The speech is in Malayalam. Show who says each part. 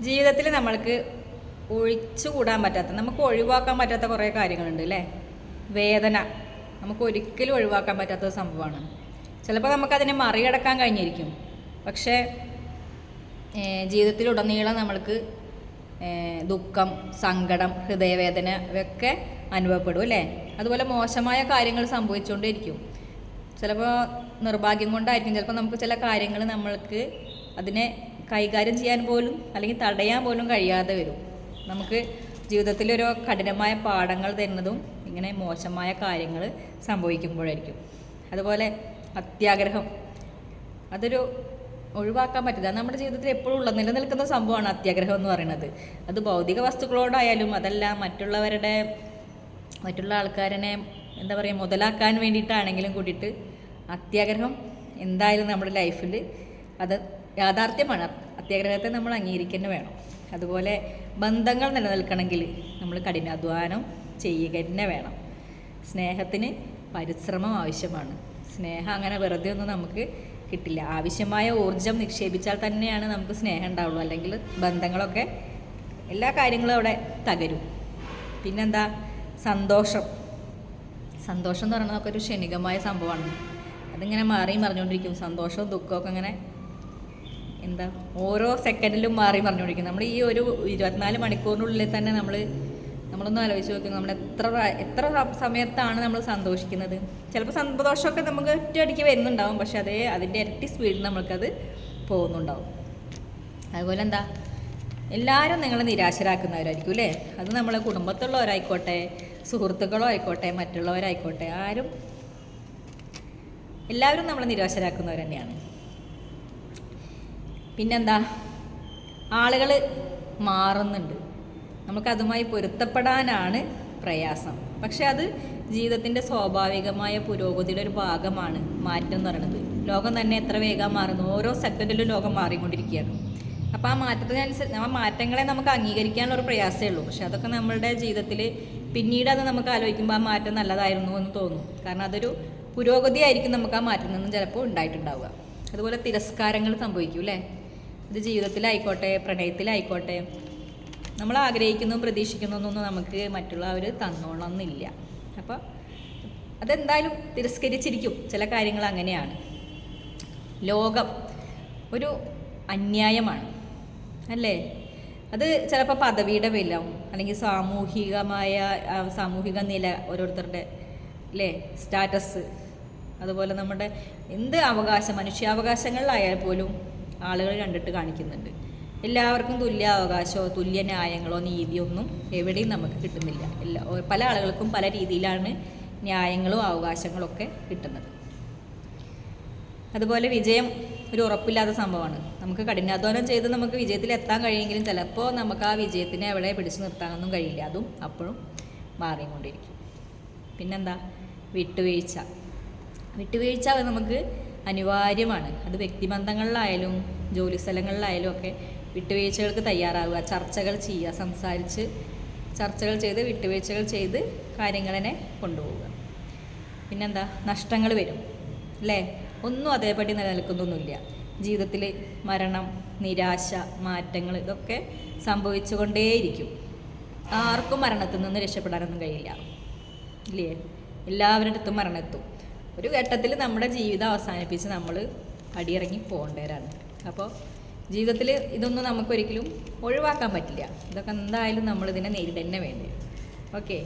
Speaker 1: ജീവിതത്തിൽ നമ്മൾക്ക് ഒഴിച്ചുകൂടാൻ പറ്റാത്ത നമുക്ക് ഒഴിവാക്കാൻ പറ്റാത്ത കുറേ കാര്യങ്ങളുണ്ട് അല്ലേ വേദന നമുക്ക് ഒരിക്കലും ഒഴിവാക്കാൻ പറ്റാത്ത സംഭവമാണ്. ചിലപ്പോൾ നമുക്കതിനെ മറികടക്കാൻ കഴിഞ്ഞിരിക്കും. പക്ഷേ ജീവിതത്തിലുടനീളം നമ്മൾക്ക് ദുഃഖം സങ്കടം ഹൃദയവേദന ഇവയൊക്കെ അനുഭവപ്പെടും അല്ലേ? അതുപോലെ മോശമായ കാര്യങ്ങൾ സംഭവിച്ചുകൊണ്ടേയിരിക്കും. ചിലപ്പോൾ നിർഭാഗ്യം കൊണ്ടായിരിക്കും. ചിലപ്പോൾ നമുക്ക് ചില കാര്യങ്ങൾ നമ്മൾക്ക് അതിനെ കൈകാര്യം ചെയ്യാൻ പോലും അല്ലെങ്കിൽ തടയാൻ പോലും കഴിയാതെ വരും. നമുക്ക് ജീവിതത്തിലൊരു കഠിനമായ പാഠങ്ങൾ തരുന്നതും ഇങ്ങനെ മോശമായ കാര്യങ്ങൾ സംഭവിക്കുമ്പോഴായിരിക്കും. അതുപോലെ അത്യാഗ്രഹം. അതൊരു ഒഴിവാക്കാൻ പറ്റില്ല. നമ്മുടെ ജീവിതത്തിൽ എപ്പോഴും ഉള്ള നിലനിൽക്കുന്ന സംഭവമാണ് അത്യാഗ്രഹം എന്ന് പറയുന്നത്. അത് ഭൗതിക വസ്തുക്കളോടായാലും അതല്ല മറ്റുള്ളവരുടെ മറ്റുള്ള ആൾക്കാരനെ എന്താ പറയുക മുതലാക്കാൻ വേണ്ടിയിട്ടാണെങ്കിലും കൂടിയിട്ട് അത്യാഗ്രഹം എന്തായാലും നമ്മുടെ ലൈഫിൽ അത് യാഥാർത്ഥ്യമാണ്. അത്യാഗ്രഹത്തെ നമ്മൾ അംഗീകരിക്കുന്നത് വേണം. അതുപോലെ ബന്ധങ്ങൾ നിലനിൽക്കണമെങ്കിൽ നമ്മൾ കഠിനാധ്വാനം ചെയ്യുക തന്നെ വേണം. സ്നേഹത്തിന് പരിശ്രമം ആവശ്യമാണ്. സ്നേഹം അങ്ങനെ വെറുതെ ഒന്നും നമുക്ക് കിട്ടില്ല. ആവശ്യമായ ഊർജം നിക്ഷേപിച്ചാൽ തന്നെയാണ് നമുക്ക് സ്നേഹം ഉണ്ടാവുള്ളൂ. അല്ലെങ്കിൽ ബന്ധങ്ങളൊക്കെ എല്ലാ കാര്യങ്ങളും അവിടെ തകരും. പിന്നെന്താ? സന്തോഷം. സന്തോഷം എന്ന് പറയുന്നതൊക്കെ ഒരു ക്ഷണികമായ സംഭവമാണ്. അതിങ്ങനെ മാറിയും മറിഞ്ഞുകൊണ്ടിരിക്കും സന്തോഷവും ദുഃഖമൊക്കെ അങ്ങനെ എന്താ ഓരോ സെക്കൻഡിലും മാറി പറഞ്ഞുകൊണ്ടിരിക്കും നമ്മൾ ഈ ഒരു ഇരുപത്തിനാല് മണിക്കൂറിനുള്ളിൽ തന്നെ നമ്മൾ നമ്മളൊന്ന് ആലോചിച്ച് നോക്കും നമ്മൾ എത്ര എത്ര സമയത്താണ് നമ്മൾ സന്തോഷിക്കുന്നത്? ചിലപ്പോൾ സന്തോഷമൊക്കെ നമുക്ക് ഒറ്റയടിക്ക് വരുന്നുണ്ടാവും പക്ഷെ അതേ അതിന്റെ ഇരട്ടി സ്പീഡിൽ നമ്മൾക്കത് പോകുന്നുണ്ടാവും. അതുപോലെ എന്താ എല്ലാവരും നിങ്ങളെ നിരാശരാക്കുന്നവരായിരിക്കും അല്ലേ? അത് നമ്മളെ കുടുംബത്തുള്ളവരായിക്കോട്ടെ സുഹൃത്തുക്കളോ ആയിക്കോട്ടെ മറ്റുള്ളവരായിക്കോട്ടെ ആരും എല്ലാവരും നമ്മളെ നിരാശരാക്കുന്നവർ തന്നെയാണ്. പിന്നെന്താ? ആളുകൾ മാറുന്നുണ്ട്. നമുക്കതുമായി പൊരുത്തപ്പെടാനാണ് പ്രയാസം. പക്ഷെ അത് ജീവിതത്തിന്റെ സ്വാഭാവികമായ പുരോഗതിയുടെ ഒരു ഭാഗമാണ് മാറ്റം എന്ന് പറയുന്നത്. ലോകം തന്നെ എത്ര വേഗം മാറുന്നു? ഓരോ സെക്കൻഡിലും ലോകം മാറിക്കൊണ്ടിരിക്കുകയാണ്. അപ്പോൾ ആ മാറ്റത്തിനനുസരിച്ച് ആ മാറ്റങ്ങളെ നമുക്ക് അംഗീകരിക്കാനുള്ള ഒരു പ്രയാസമേ ഉള്ളൂ. പക്ഷെ അതൊക്കെ നമ്മളുടെ ജീവിതത്തിൽ പിന്നീട് അത് നമുക്ക് ആലോചിക്കുമ്പോൾ ആ മാറ്റം നല്ലതായിരുന്നു എന്ന് തോന്നും. കാരണം അതൊരു പുരോഗതി ആയിരിക്കും നമുക്ക് ആ മാറ്റം നിന്നും ചിലപ്പോൾ ഉണ്ടായിട്ടുണ്ടാവുക. അതുപോലെ തിരസ്കാരങ്ങൾ സംഭവിക്കും അല്ലേ? ഇത് ജീവിതത്തിലായിക്കോട്ടെ പ്രണയത്തിലായിക്കോട്ടെ. നമ്മൾ ആഗ്രഹിക്കുന്നു പ്രതീക്ഷിക്കുന്നതൊന്നും നമുക്ക് മറ്റുള്ളവർ തന്നോളന്നില്ല. അപ്പോൾ അതെന്തായാലും തിരസ്കരിച്ചിരിക്കും. ചില കാര്യങ്ങൾ അങ്ങനെയാണ്. ലോകം ഒരു അന്യായമാണ്. അല്ലേ? അത് ചിലപ്പോൾ പദവിയുടെ വില അല്ലെങ്കിൽ സാമൂഹികമായ സാമൂഹിക നില ഓരോരുത്തരുടെ അല്ലേ സ്റ്റാറ്റസ്. അതുപോലെ നമ്മുടെ എന്ത് അവകാശം മനുഷ്യാവകാശങ്ങളിലായാൽ പോലും ആളുകൾ കണ്ടിട്ട് കാണിക്കുന്നുണ്ട്. എല്ലാവർക്കും തുല്യ അവകാശമോ തുല്യ ന്യായങ്ങളോ നീതിയോ ഒന്നും എവിടെയും നമുക്ക് കിട്ടുന്നില്ല. എല്ലാ പല ആളുകൾക്കും പല രീതിയിലാണ് ന്യായങ്ങളും അവകാശങ്ങളും ഒക്കെ കിട്ടുന്നത്. അതുപോലെ വിജയം ഒരു ഉറപ്പില്ലാത്ത സംഭവമാണ്. നമുക്ക് കഠിനാധ്വാനം ചെയ്ത് നമുക്ക് വിജയത്തിൽ എത്താൻ കഴിയുമെങ്കിലും ചിലപ്പോൾ നമുക്ക് ആ വിജയത്തിനെ എവിടെ പിടിച്ചു നിർത്താനൊന്നും കഴിയില്ല. അതും അപ്പോഴും മാറിക്കൊണ്ടിരിക്കും. പിന്നെന്താ? വിട്ടുവീഴ്ച. വിട്ടുവീഴ്ച നമുക്ക് അനിവാര്യമാണ്. അത് വ്യക്തിബന്ധങ്ങളിലായാലും ജോലി സ്ഥലങ്ങളിലായാലും ഒക്കെ വിട്ടുവീഴ്ചകൾക്ക് തയ്യാറാവുക. ചർച്ചകൾ ചെയ്യുക സംസാരിച്ച് ചർച്ചകൾ ചെയ്ത് വിട്ടുവീഴ്ചകൾ ചെയ്ത് കാര്യങ്ങളെ കൊണ്ടുപോവുക. പിന്നെന്താ? നഷ്ടങ്ങൾ വരും. അല്ലേ? ഒന്നും അതേപടി നിലനിൽക്കുന്നൊന്നുമില്ല. ജീവിതത്തിൽ മരണം നിരാശ മാറ്റങ്ങൾ ഇതൊക്കെ സംഭവിച്ചുകൊണ്ടേയിരിക്കും. ആർക്കും മരണത്തിൽ നിന്ന് രക്ഷപ്പെടാനൊന്നും കഴിയില്ല. ഇല്ലേ? എല്ലാവരുടെ അടുത്തും മരണം എത്തും ഒരു ഘട്ടത്തിൽ നമ്മുടെ ജീവിതം അവസാനിപ്പിച്ച് നമ്മൾ അടിയിറങ്ങി പോകേണ്ടവരാണ്. അപ്പോൾ ജീവിതത്തിൽ ഇതൊന്നും നമുക്കൊരിക്കലും ഒഴിവാക്കാൻ പറ്റില്ല. ഇതൊക്കെ എന്തായാലും നമ്മളിതിനെ നേരിടുക തന്നെ വേണ്ടി ഓക്കെ.